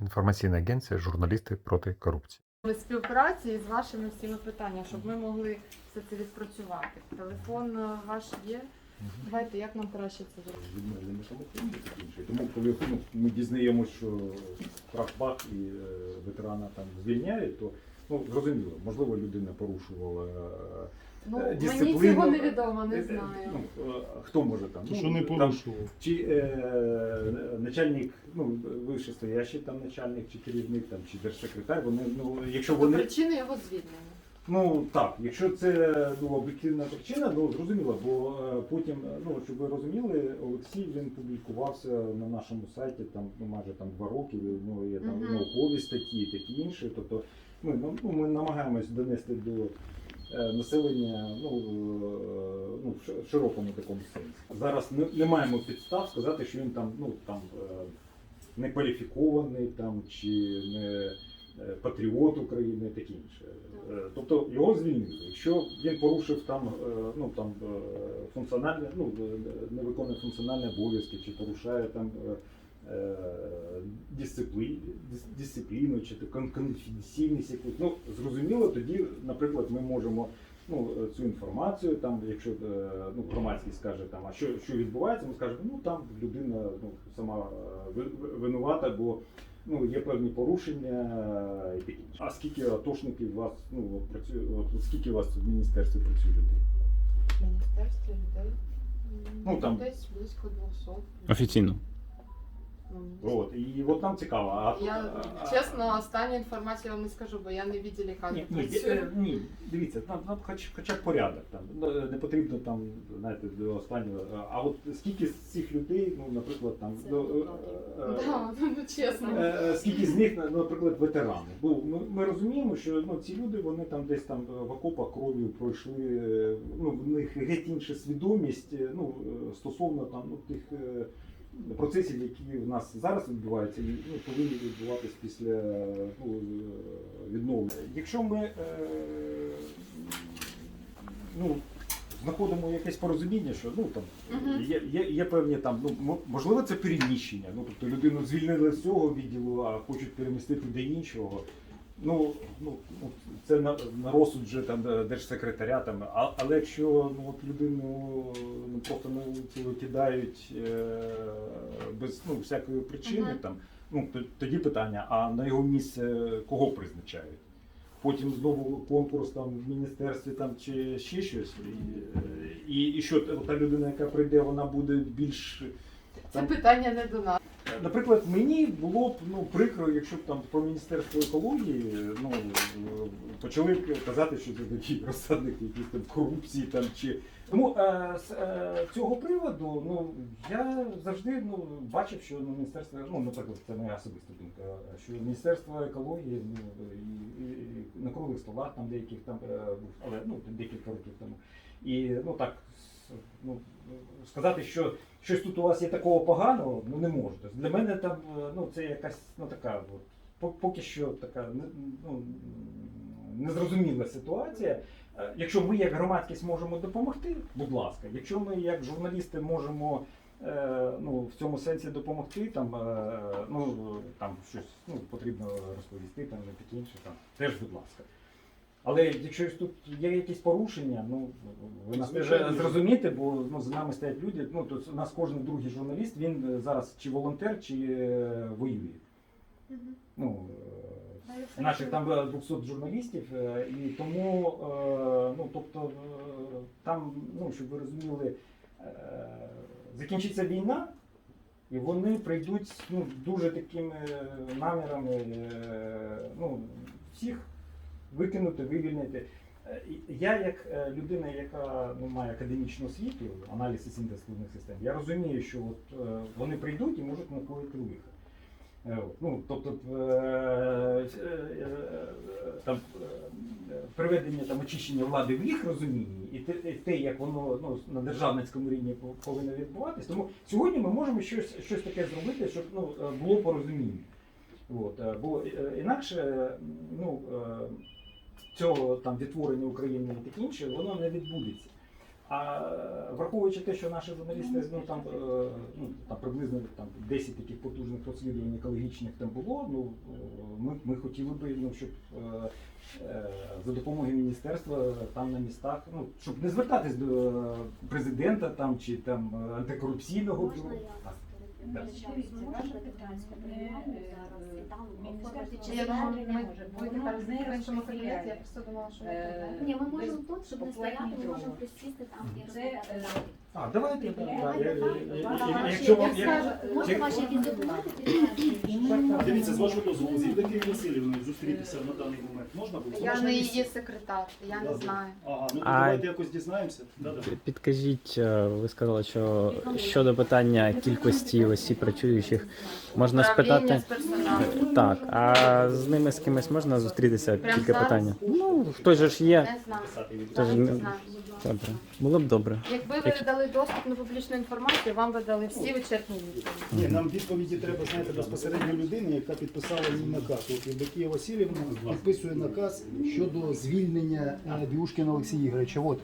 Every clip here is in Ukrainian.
Інформаційна агенція Журналісти проти корупції. співпраці з вашими всіми питаннями, щоб ми могли все це відпрацювати. Телефон е, ваш є. Давайте, як нам краще це зробити? Тому коли ну, ми дізнаємося, що крах-бах і е, ветерана там звільняють, то ну зрозуміло, можливо, людина порушувала. е, Ну, дисципліну. мені дисципліну. цього невідомо, не е, знаю. Ну, е, хто може там? То ну, що не там, порушував? Чи е, начальник, ну вищестоящий там начальник, чи керівник, там, чи держсекретар, вони, ну, якщо Тобто вони. причини його звільнення. Ну так, якщо це ну, об'єктивна причина, ну зрозуміло, бо е, потім, е, ну щоб ви розуміли, Олексій він публікувався на нашому сайті там ну, майже там два роки. У нього є там Мгм. наукові статті, такі інші. Тобто, ми ну, ну, ми намагаємось донести до е, населення ну, е, ну в ш- широкому такому сенсі. Зараз не, не маємо підстав сказати, що він там ну там е, не кваліфікований там чи не патріот України, і таке інше. Е, Тобто його звільнили. Якщо він порушив там, е, ну там е, функціональне, ну е, не виконує функціональні обов'язки, чи порушає там е, е, дисциплі, дисципліну, чи конфіденційність якусь, ну зрозуміло, тоді, наприклад, ми можемо. Ну, е, цю інформацію, там, якщо е, ну, громадськість скаже, там, а що, що відбувається, ми скажемо, ну там людина ну, сама е, ви- ви- винувата, бо ну, є певні порушення і таке. інше. А скільки атошників у вас ну, працює, от, скільки у вас в міністерстві працює людей? В міністерстві людей. Ну, там- десь близько 200. Офіційно. От, і от нам цікаво. А, Я а- чесно, останню інформацію вам не скажу, бо я не відділі кадрів Ні, ні, працюю. е, ні, дивіться, там, там хоч, хоча б порядок. Там. Ну, Не потрібно там, знаєте, до останнього. А от скільки з цих людей, ну, наприклад, там. Це ну, е, е, Да, ну чесно. Е, е, Скільки з них, ну, наприклад, ветерани? Бо ми, ми розуміємо, що ну, ці люди вони там десь там е, в окопах кров'ю пройшли. е, Ну, в них геть інша свідомість е, ну, е, стосовно там ну, тих е, процесів, які в нас зараз відбуваються, ну, повинні відбуватись після ну, відновлення. Якщо ми е, ну, знаходимо якесь порозуміння, що ну там є, є, є певні там, ну мо- можливо, це переміщення. Ну тобто людину звільнили з цього відділу, а хочуть перемістити до іншого. Ну, ну ну, це на, на розсуд вже там е, держсекретаря. Там, а, але якщо ну, от людину ну, просто на вулицю викидають е, без ну, всякої причини, Мгм. там, ну, то- тоді питання, а на його місце кого призначають? Потім знову конкурс там в міністерстві там чи ще щось. І, і, і що та людина, яка прийде, вона буде більш. Це питання не до нас. Наприклад, мені було б ну, прикро, якщо б там про Міністерство екології ну, почали казати, що це такі розсадники якісь там корупції там чи. Тому е, з е, цього приводу ну, я завжди ну, бачив, що ну, міністерство, ну, наприклад, це моя особиста думка, що Міністерство екології ну, і, і, і на круглих столах там деяких там е, був, але ну, декілька років тому. І ну так ну, сказати, що щось тут у вас є такого поганого, ну не можна. Для мене там е, ну, це якась ну, така, от, поки що така ну, незрозуміла ситуація. Е, Якщо ми як громадськість можемо допомогти, будь ласка, якщо ми як журналісти можемо е, ну, в цьому сенсі допомогти, там, ну, там щось ну, потрібно розповісти, там, таке інше, там, теж будь ласка. Але якщо тут є якісь порушення, ну ви нас Звичайно. зрозумієте, бо ну, за нами стоять люди. Ну то у нас кожен другий журналіст, він зараз чи волонтер, чи е, воює. Ну е, наших там е, 200 журналістів, е, і тому е, ну тобто е, там, ну щоб ви розуміли, е, закінчиться війна. І вони прийдуть ну, дуже такими намірами ну, всіх викинути, вивільнити. Е, Я, як е, людина, яка ну, має академічну освіту, аналіз і синтез складних систем, я розумію, що от, е, вони прийдуть і можуть накоїти лихо. Е, Ну, тобто там, приведення там, очищення влади в їх розумінні і те, як воно ну, на державницькому рівні повинно відбуватись. Тому сьогодні ми можемо щось, щось таке зробити, щоб ну, було порозуміння. От, бо інакше ну, цього там відтворення України і таке інше, воно не відбудеться. А враховуючи те, що наші журналісти ну там, е, ну, там приблизно там 10 таких потужних розслідувань екологічних там було. Ну е, ми, ми хотіли би, ну щоб е, за допомогою міністерства там на містах, ну щоб не звертатись до президента там чи там антикорупційного Можна бюро. Ні, ми можемо тут, щоб не стояти, ми можемо присісти там і розглядати е, далі. А, давайте, якщо вам як Можна ваші якісь документи? Дивіться, з вашого дозволу, з Євдокією Васильівною зустрітися на даний момент можна буде? Я не її секретар, я не знаю. Ага, ну то А- давайте якось дізнаємося. Да-да. Підкажіть, е, ви сказали, що щодо питання кількості осіб працюючих можна Управління спитати. з персоналу. Так, а з ними з кимось можна зустрітися? Прямо Тільки зараз? питання. Ну, хтось же ж є. Не знаю. Тож Навіть не- не знаю. Добре. Було б добре. Якби ви Якщо- дали доступ на публічну інформацію, вам би дали всі вичерпні відповіді. Ні, нам відповіді треба знаєте безпосередньо людини, яка підписала їй наказ. От Євдокія Васильівна підписує наказ щодо звільнення е, Біушкіна Олексія Ігоровича. От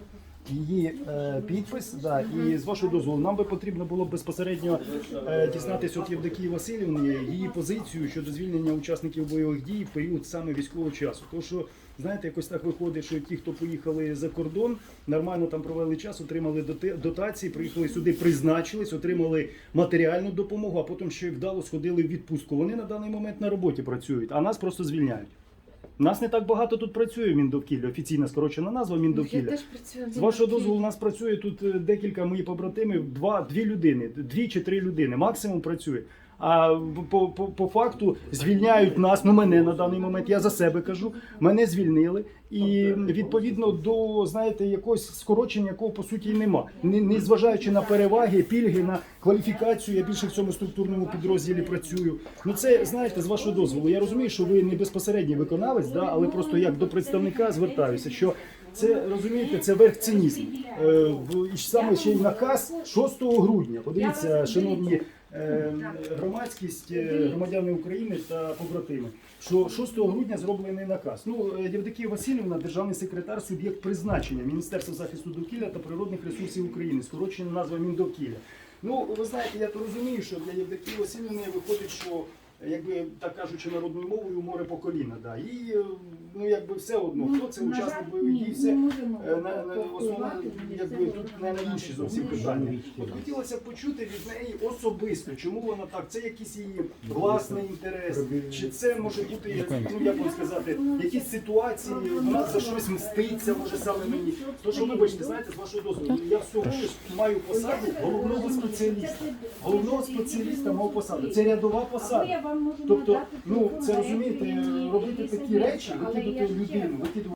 її е, підпис, да, і з вашого дозволу, нам би потрібно було безпосередньо е, дізнатися от Євдокії Васильівни її позицію щодо звільнення учасників бойових дій в період саме військового часу. Тому що знаєте, якось так виходить, що ті, хто поїхали за кордон, нормально там провели час, отримали дотації, приїхали сюди, призначились, отримали матеріальну допомогу, а потім ще й вдало сходили в відпустку. Вони на даний момент на роботі працюють, а нас просто звільняють. Нас не так багато тут працює в Міндовкіллі, офіційна скорочена назва Я Міндовкілля. теж працюю. З вашого дозволу, у нас працює тут е, декілька моїх побратимів, два, дві людини, дві чи три людини, максимум працює. А по, по, по факту звільняють нас, ну мене на даний момент, я за себе кажу, мене звільнили. І відповідно до знаєте, якогось скорочення, якого по суті нема. Не, не зважаючи на переваги, пільги, на кваліфікацію, я більше в цьому структурному підрозділі працюю. Ну це знаєте, з вашого дозволу. Я розумію, що ви не безпосередній виконавець, да, але просто як до представника звертаюся, що це розумієте, це верх цинізму. Е, саме ще й наказ 6 грудня. Подивіться, шановні громадськість, е, громадяни України та побратими. Що 6 грудня зроблений наказ. Ну, е, Євдокія Васильівна, державний секретар, суб'єкт призначення Міністерства захисту довкілля та природних ресурсів України, скорочена назва Міндовкілля. Ну, ви знаєте, я то розумію, що для Євдокії Васильівни виходить, що якби так кажучи народною мовою, море по коліна. Да. І е, ну якби все одно, хто це учасник бойових дій, все е, на, на основно якби тут не на інші зовсім питання. От хотілося б почути від неї особисто, чому вона так, це якийсь її власний інтерес, чи це може бути, як- ну як вам сказати, якісь ситуації, вона за щось мститься, може саме мені. То що вибачте, знаєте, з вашого дозволу, я всього лиш маю посаду головного спеціаліста. Головного спеціаліста мав посаду. Це рядова посада. Тобто, ну це розумієте, робити такі речі, викидати людину, викидати